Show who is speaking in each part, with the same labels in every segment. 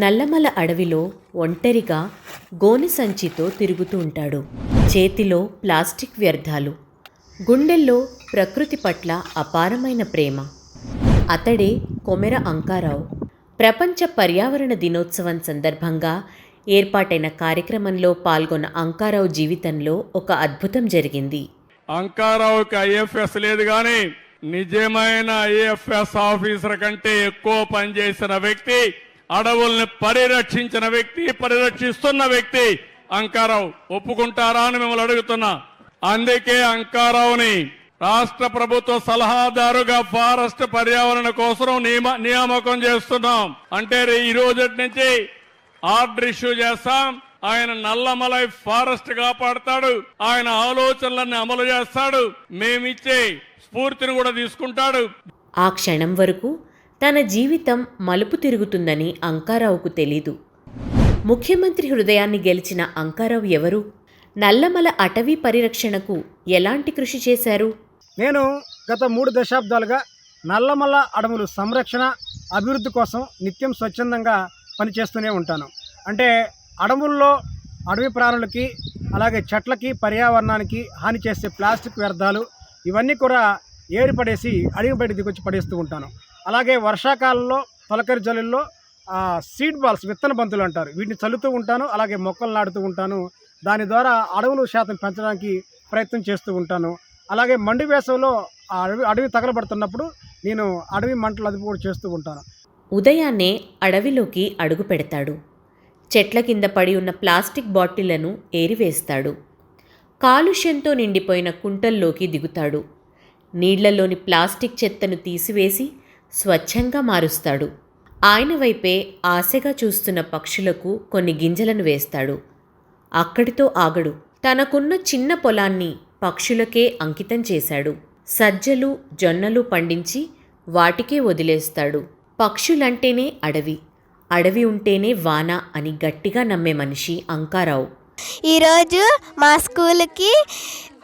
Speaker 1: నల్లమల అడవిలో ఒంటరిగా గోని సంచితో తిరుగుతూ ఉంటాడు. చేతిలో ప్లాస్టిక్ వ్యర్థాలు. గుండెల్లో ప్రకృతి పట్ల అపారమైన ప్రేమ. అతడే కొమెర అంకారావు. ప్రపంచ పర్యావరణ దినోత్సవం సందర్భంగా ఏర్పాటైన కార్యక్రమంలో పాల్గొన్న అంకారావు జీవితంలో ఒక అద్భుతం జరిగింది.
Speaker 2: అంకారావుకి ఐఎఫ్ఎస్ లేదు కానీ నిజమైన ఐఎఫ్ఎస్ ఆఫీసర్ కంటే ఎక్కువ పనిచేసిన వ్యక్తి అడవుల్ని పరిరక్షించిన వ్యక్తి పరిరక్షిస్తున్న వ్యక్తి అంకారావు ఒప్పుకుంటారా అని మిమ్మల్ని అడుగుతున్నా. అందుకే అంకారావుని రాష్ట్ర ప్రభుత్వ సలహాదారుగా ఫారెస్ట్ పర్యావరణ కోసం నియమ నియామకం చేస్తున్నాం. అంటే రే- ఈ రోజు నుంచి ఆర్డర్ ఇష్యూ చేస్తాం. ఆయన నల్లమలై ఫారెస్ట్ కాపాడతాడు. ఆయన ఆలోచనలన్నీ అమలు చేస్తాడు. మేమిచ్చే స్ఫూర్తిని కూడా తీసుకుంటాడు.
Speaker 1: ఆ క్షణం వరకు తన జీవితం మలుపు తిరుగుతుందని అంకారావుకు తెలీదు. ముఖ్యమంత్రి హృదయాన్ని గెలిచిన అంకారావు ఎవరు? నల్లమల అటవీ పరిరక్షణకు ఎలాంటి కృషి చేశారు?
Speaker 3: నేను గత మూడు దశాబ్దాలుగా నల్లమల అడవులు సంరక్షణ అభివృద్ధి కోసం నిత్యం స్వచ్ఛందంగా పనిచేస్తూనే ఉంటాను. అంటే అడవుల్లో అడవి ప్రాణులకి అలాగే చెట్లకి పర్యావరణానికి హాని చేసే ప్లాస్టిక్ వ్యర్థాలు ఇవన్నీ కూడా ఏరిపడేసి అడవి బయట దిగొచ్చి పడేస్తూ ఉంటాను. అలాగే వర్షాకాలంలో తొలకరి జల్లుల్లో ఆ, సీడ్ బాల్స్ విత్తన బంతులు అంటారు. వీటిని చల్లుతూ ఉంటాను అలాగే మొక్కలు నాటుతూ ఉంటాను. దాని ద్వారా అడవులు శాతం పెంచడానికి ప్రయత్నం చేస్తూ ఉంటాను. అలాగే మండు వేసవిలో అడవి అడవి తగలబడుతున్నప్పుడు నేను అడవి మంటలు అదుపు కూడా చేస్తూ ఉంటాను.
Speaker 1: ఉదయాన్నే అడవిలోకి అడుగు పెడతాడు. చెట్ల కింద పడి ఉన్న ప్లాస్టిక్ బాటిళ్ళను ఏరివేస్తాడు. కాలుష్యంతో నిండిపోయిన కుంటల్లోకి దిగుతాడు. నీళ్ళలోని ప్లాస్టిక్ చెత్తను తీసివేసి స్వచ్ఛంగా మారుస్తాడు. ఆయన వైపే ఆశగా చూస్తున్న పక్షులకు కొన్ని గింజలను వేస్తాడు. అక్కడితో ఆగడు. తనకున్న చిన్న పొలాన్ని పక్షులకే అంకితం చేశాడు. సజ్జలు జొన్నలు పండించి వాటికే వదిలేస్తాడు. పక్షులంటేనే అడవి. అడవి ఉంటేనే వాన అని గట్టిగా నమ్మే మనిషి అంకారావు.
Speaker 4: ఈరోజు మా స్కూల్కి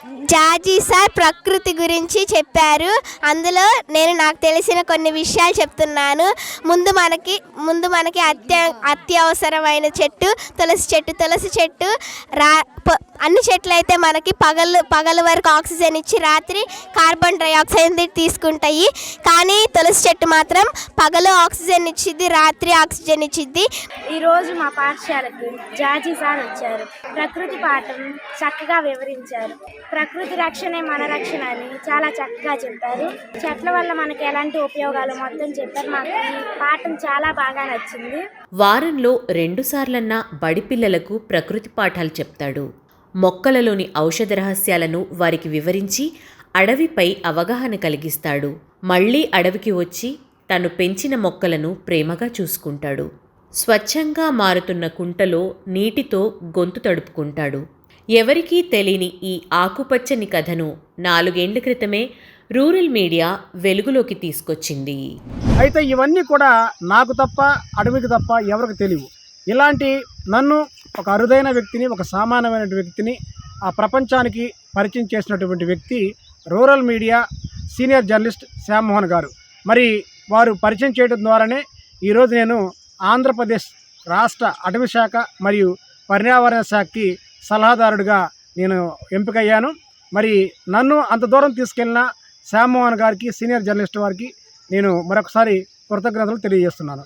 Speaker 4: జాజీ సార్ ప్రకృతి గురించి చెప్పారు. అందులో నేను నాకు తెలిసిన కొన్ని విషయాలు చెప్తున్నాను. ముందు మనకి ముందు మనకి అత్య అత్యవసరమైన చెట్టు తులసి చెట్టు తులసి చెట్టు రా అన్ని చెట్లు అయితే మనకి పగలు పగలు వరకు ఆక్సిజన్ ఇచ్చి రాత్రి కార్బన్ డైఆక్సైడ్ తీసుకుంటాయి. కానీ తులసి చెట్టు మాత్రం పగలు ఆక్సిజన్ ఇచ్చిద్ది రాత్రి ఆక్సిజన్ ఇచ్చిద్ది.
Speaker 5: ఈరోజు మా పాఠశాలకు జాజీ సార్ వచ్చారు. ప్రకృతి పాఠం చక్కగా వివరించారు. ప్రకృతి రక్షణే మన రక్షణ అని చాలా చక్కగా చెప్పారు. చెట్ల వల్ల మనకి ఎలాంటి ఉపయోగాలు మొత్తం చెప్పారు. మాకు ఈ పాఠం చాలా బాగా నచ్చింది.
Speaker 1: వారంలో రెండుసార్లన్నా బడి పిల్లలకు ప్రకృతి పాఠాలు చెప్తాడు. మొక్కలలోని ఔషధ రహస్యాలను వారికి వివరించి అడవిపై అవగాహన కలిగిస్తాడు. మళ్ళీ అడవికి వచ్చి తను పెంచిన మొక్కలను ప్రేమగా చూసుకుంటాడు. స్వచ్ఛంగా మారుతున్న కుంటలో నీటితో గొంతు తడుపుకుంటాడు. ఎవరికీ తెలియని ఈ ఆకుపచ్చని కథను నాలుగేండ్ల క్రితమే రూరల్ మీడియా వెలుగులోకి తీసుకొచ్చింది.
Speaker 3: అయితే ఇవన్నీ కూడా నాకు తప్ప అడవికి తప్ప ఎవరికి తెలియవు. ఇలాంటి నన్ను ఒక అరుదైన వ్యక్తిని ఒక సామాన్యమైన వ్యక్తిని ఆ ప్రపంచానికి పరిచయం చేసినటువంటి వ్యక్తి rural media senior journalist Shyammohan గారు. మరి వారు పరిచయం చేయడం ద్వారానే ఈరోజు నేను ఆంధ్రప్రదేశ్ రాష్ట్ర అటవీ శాఖ మరియు పర్యావరణ శాఖకి సలహాదారుడిగా నేను ఎంపికయ్యాను. మరి నన్ను అంత దూరం తీసుకెళ్ళిన శ్యామ్మోహన్ గారికి సీనియర్ జర్నలిస్ట్ వారికి నేను మరొకసారి కృతజ్ఞతలు తెలియజేస్తున్నాను.